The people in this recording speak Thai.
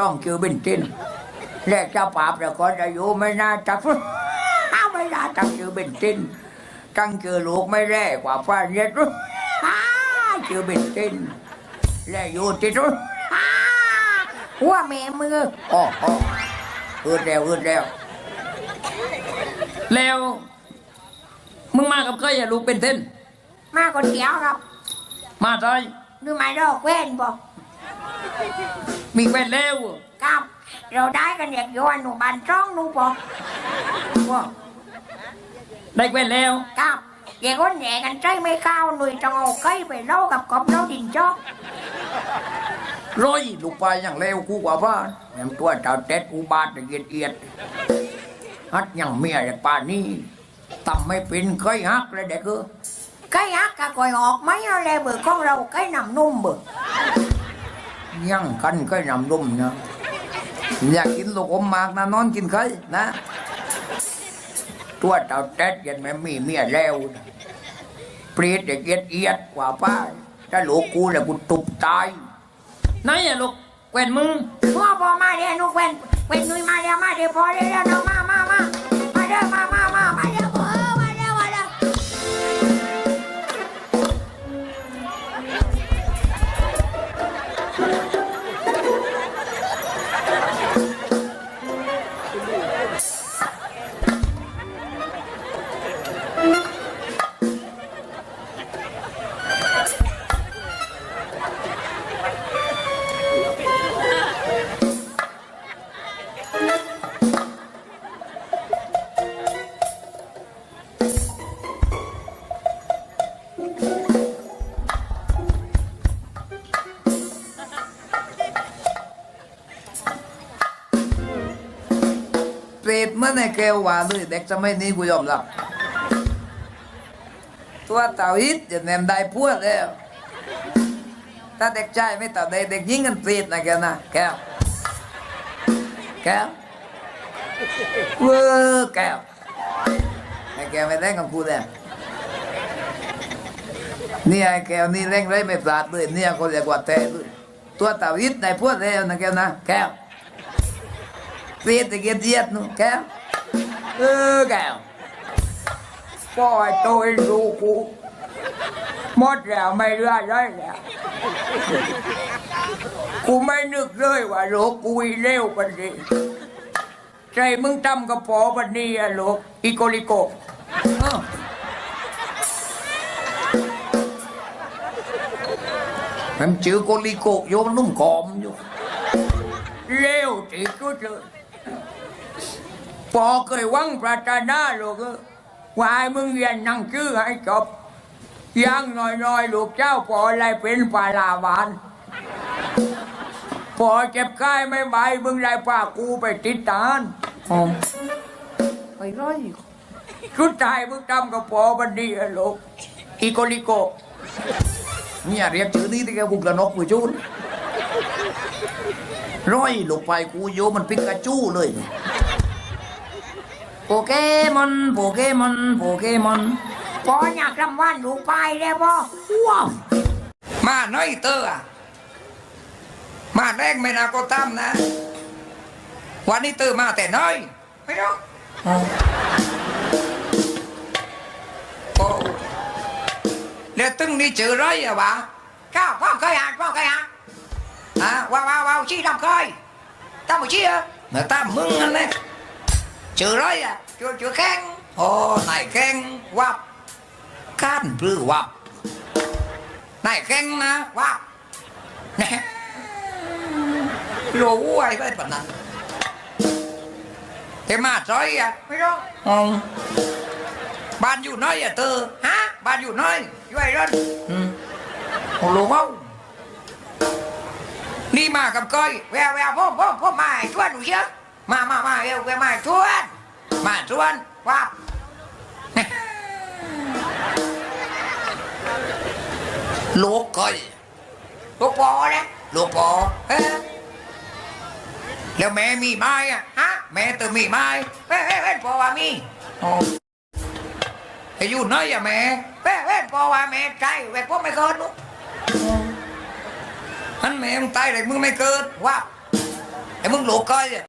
ต้องชื่อเบนตินแรกเจ้าป่าประกอบอายุไม่น่าจักไม่น่าจักชื่อเบนตินตั้งชื่อลูกไม่แร่กว่าฟ้าเน็ตชื่อเบนตินและอยู่ที่นู้นหัวแม่มืออ๋ออ๋ออืดแล้วอืดแล้วแล้วมึงมากับใครอะลูกเป็นเต้น มาคนเดียวครับ มาใจดูไม่รอกแว่นบอก มีแฟนแล้วครับ เราได้กันเด็กอยู่อนุบาลจ้องหนูบอกว่าได้แฟนแล้วครับเด็กคนแหน่กันใจไม่เข้าวหนุ่ยต้องเอาไก่ไปเล่ากับกบเล่าดินจอกร้อยลูกไปอย่างเร็วกูกว่าบ้านแม่งตัวเจ้าเต็ดอุบาทเอียดเอียดฮัดยังเมียแต่ป่านนี้ทำไม่เป็นเคยฮักเลยเด็กเออไก่ฮักกะก่อยออกไหมอะไรเบิกของเราไก่นำนุ่มเบิก ยังกันเคยนำรุ่มนะอยากกินลูกอมมากนะนอนกินเคยนะตัวเจ้าเต็ดยังไม่มีเมียแล้วนะเปรียดเอียดเอียดกว่าป้าถ้าลูกกูแล้วกูตุบตายไหนอะลูกแฟนมึงพ่อพอมาเดี๋ยวหนูแว่นแว่นหนุ่ยมาเดี๋ยวมาเดี๋ยวพอเดี๋ยวเดี๋ยวเดี๋ยวมามามามาเดี๋ยวมามามามา เปรตเมื่อในแก้วหวานเลยเด็กสมัยนี้กูยอมรับตัวเต่าฮิตจะแนมได้พวดแล้วถ้าเด็กชายไม่เต่าใดเด็กยิงกันเปรตนะแกนะแก้วแก้วเว้แก้วไอ้แก้วไม่ได้กับกูแล้วนี่ไอ้แก้วนี่เร่งไรไม่ปลาดเลยเนี่ยคนเรียกว่าแต่เลยตัวเต่าฮิตในพวดแล้วนะแก้วนะแก้ว เปียตะเกียบเจียดนู่นแก้วเออแก้วปล่อตัวลูกกูหมดแล้วไม่เหลืออะไรแล้วกูไม่นึกเลยว่าลูกกูอีเลวปานนี้ใจมึงทำกับพอปันนี้อะลูกอีโกลิโกเออมันชื่อโกลิโกโยนนุ่มกอมอยู่เร็วที่สุดเลย พอเคยหวังปรารถนาลูกเอ้ยว่าให้มึงเรียนหนังสือให้จบอยังน้อยๆลูกเจ้าพออะไรเป็นปาลาบานพอเจ็บไข้ไม่ไหวมึงไรพากูไปติดตานอ๋อไปร้อยสุดท้ายมึงทำกับพอบันดีอะลูกอีโกลิโกเนี่ยเรียกชื่อนี้ที่แกบุกละนกผู้จูน ร้อยลงไปกูโยมันปิกาจูเลย โปเกมอน โปเกมอน โปเกมอนพออยากรำวันลูกไปแล้วพ่ว้าวมาน้อยเตอร์อมาแรกไม่นาก็ตามนะ วันนี้เตอร์มาแต่น้อย ไม่รู้แล้วตึ้งนี่เจอไรอะวะก้าวพ่อเคยอ่านพ่อเคยอ่าน ฮะว้าวว้าวว้าวชี้ดำเคยตามมาชี้อะเมื่อตามมึงนั่นแหละเจอไรอะเจอเจอแข้งโอ้นาย แข้งวับก้านปลื้อวับนายแข้งนะวับแหน่รู้ไว้ไปปะนั้นเทมาซอยอะไม่รู้อ๋อบ้านอยู่น้อยอะเธอฮะบ้านอยู่น้อยอยู่ไอ้รถอืมโอ้โหเมานี่มากับก้อยแววแววพ่อพ่อพ่อมาให้ชวนหนูเชียวมามามาเอวแววมาให้ชวน มาชวนว่าลูกก้อยลูกปอเนี่ยลูกปอเออแล้วแม่มีไม้อะฮะแม่เธอมีไม้เฮ้ยเฮ้ยเฮ้ยปอว่ามีอ๋อไอ้อยู่น้อยอะแม่เฮ้ยเฮ้ยปอว่าแม่ใจแววพ่อไม่เกินลูก มันแม่มึงตายเลยมึงไม่เกิดว่าไอ้มึงหลอกก้อย